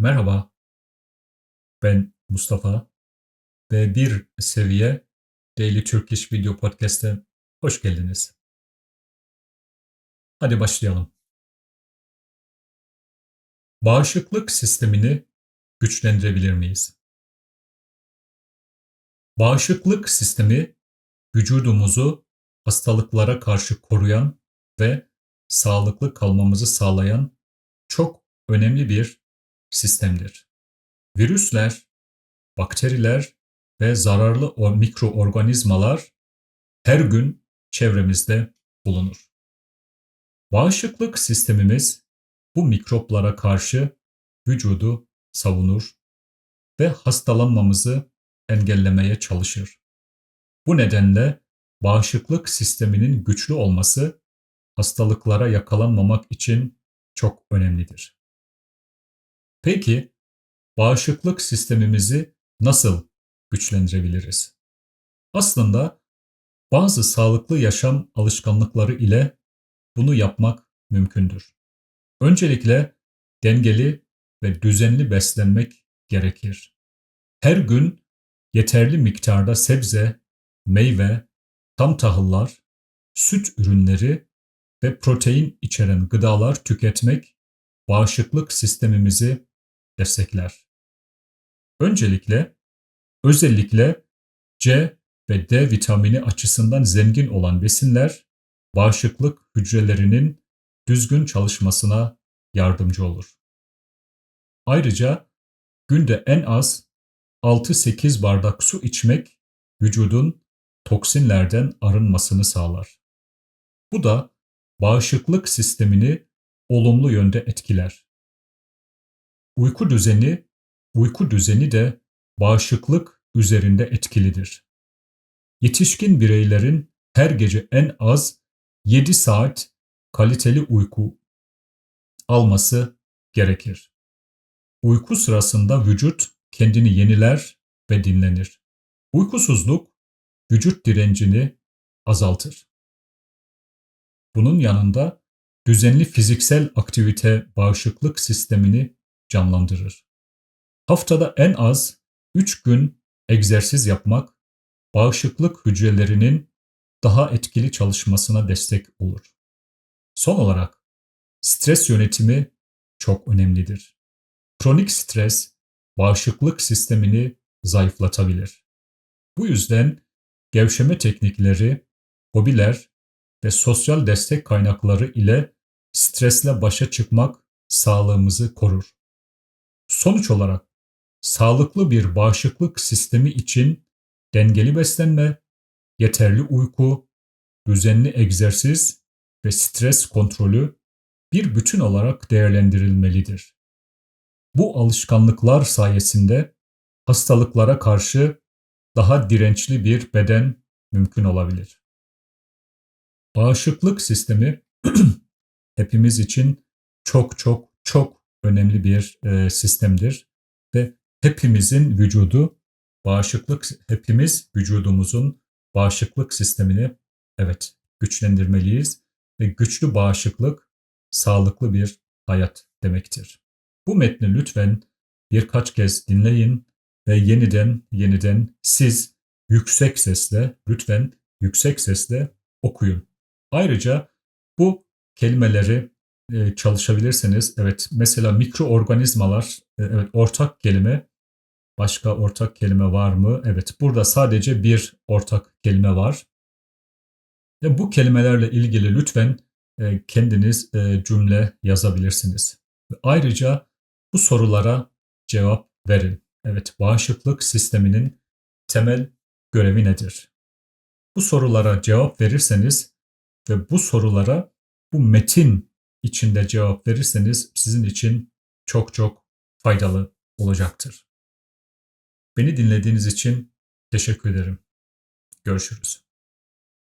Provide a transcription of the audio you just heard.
Merhaba, ben Mustafa. B1 seviye Daily Turkish Video Podcast'e hoş geldiniz. Hadi başlayalım. Bağışıklık sistemini güçlendirebilir miyiz? Bağışıklık sistemi vücudumuzu hastalıklara karşı koruyan ve sağlıklı kalmamızı sağlayan çok önemli bir sistemdir. Virüsler, bakteriler ve zararlı mikroorganizmalar her gün çevremizde bulunur. Bağışıklık sistemimiz bu mikroplara karşı vücudu savunur ve hastalanmamızı engellemeye çalışır. Bu nedenle bağışıklık sisteminin güçlü olması hastalıklara yakalanmamak için çok önemlidir. Peki bağışıklık sistemimizi nasıl güçlendirebiliriz? Aslında bazı sağlıklı yaşam alışkanlıkları ile bunu yapmak mümkündür. Öncelikle dengeli ve düzenli beslenmek gerekir. Her gün yeterli miktarda sebze, meyve, tam tahıllar, süt ürünleri ve protein içeren gıdalar tüketmek bağışıklık sistemimizi destekler. Öncelikle özellikle C ve D vitamini açısından zengin olan besinler bağışıklık hücrelerinin düzgün çalışmasına yardımcı olur. Ayrıca günde en az 6-8 bardak su içmek vücudun toksinlerden arınmasını sağlar. Bu da bağışıklık sistemini olumlu yönde etkiler. Uyku düzeni, uyku düzeni de bağışıklık üzerinde etkilidir. Yetişkin bireylerin her gece en az 7 saat kaliteli uyku alması gerekir. Uyku sırasında vücut kendini yeniler ve dinlenir. Uykusuzluk vücut direncini azaltır. Bunun yanında düzenli fiziksel aktivite bağışıklık sistemini canlandırır. Haftada en az 3 gün egzersiz yapmak bağışıklık hücrelerinin daha etkili çalışmasına destek olur. Son olarak stres yönetimi çok önemlidir. Kronik stres bağışıklık sistemini zayıflatabilir. Bu yüzden gevşeme teknikleri, hobiler ve sosyal destek kaynakları ile stresle başa çıkmak sağlığımızı korur. Sonuç olarak sağlıklı bir bağışıklık sistemi için dengeli beslenme, yeterli uyku, düzenli egzersiz ve stres kontrolü bir bütün olarak değerlendirilmelidir. Bu alışkanlıklar sayesinde hastalıklara karşı daha dirençli bir beden mümkün olabilir. Bağışıklık sistemi hepimiz için çok çok çok önemli bir e, sistemdir ve hepimizin vücudu bağışıklık hepimiz vücudumuzun bağışıklık sistemini evet güçlendirmeliyiz ve güçlü bağışıklık sağlıklı bir hayat demektir. Bu metni lütfen birkaç kez dinleyin ve yeniden yeniden siz yüksek sesle lütfen yüksek sesle okuyun. Ayrıca bu kelimeleri e, çalışabilirseniz evet mesela mikroorganizmalar e, evet ortak kelime başka ortak kelime var mı? Evet burada sadece bir ortak kelime var. Ve bu kelimelerle ilgili lütfen e, kendiniz e, cümle yazabilirsiniz. Ayrıca bu sorulara cevap verin. Evet bağışıklık sisteminin temel görevi nedir? Bu sorulara cevap verirseniz ve bu sorulara bu metin içinde cevap verirseniz sizin için çok çok faydalı olacaktır. Beni dinlediğiniz için teşekkür ederim. Görüşürüz.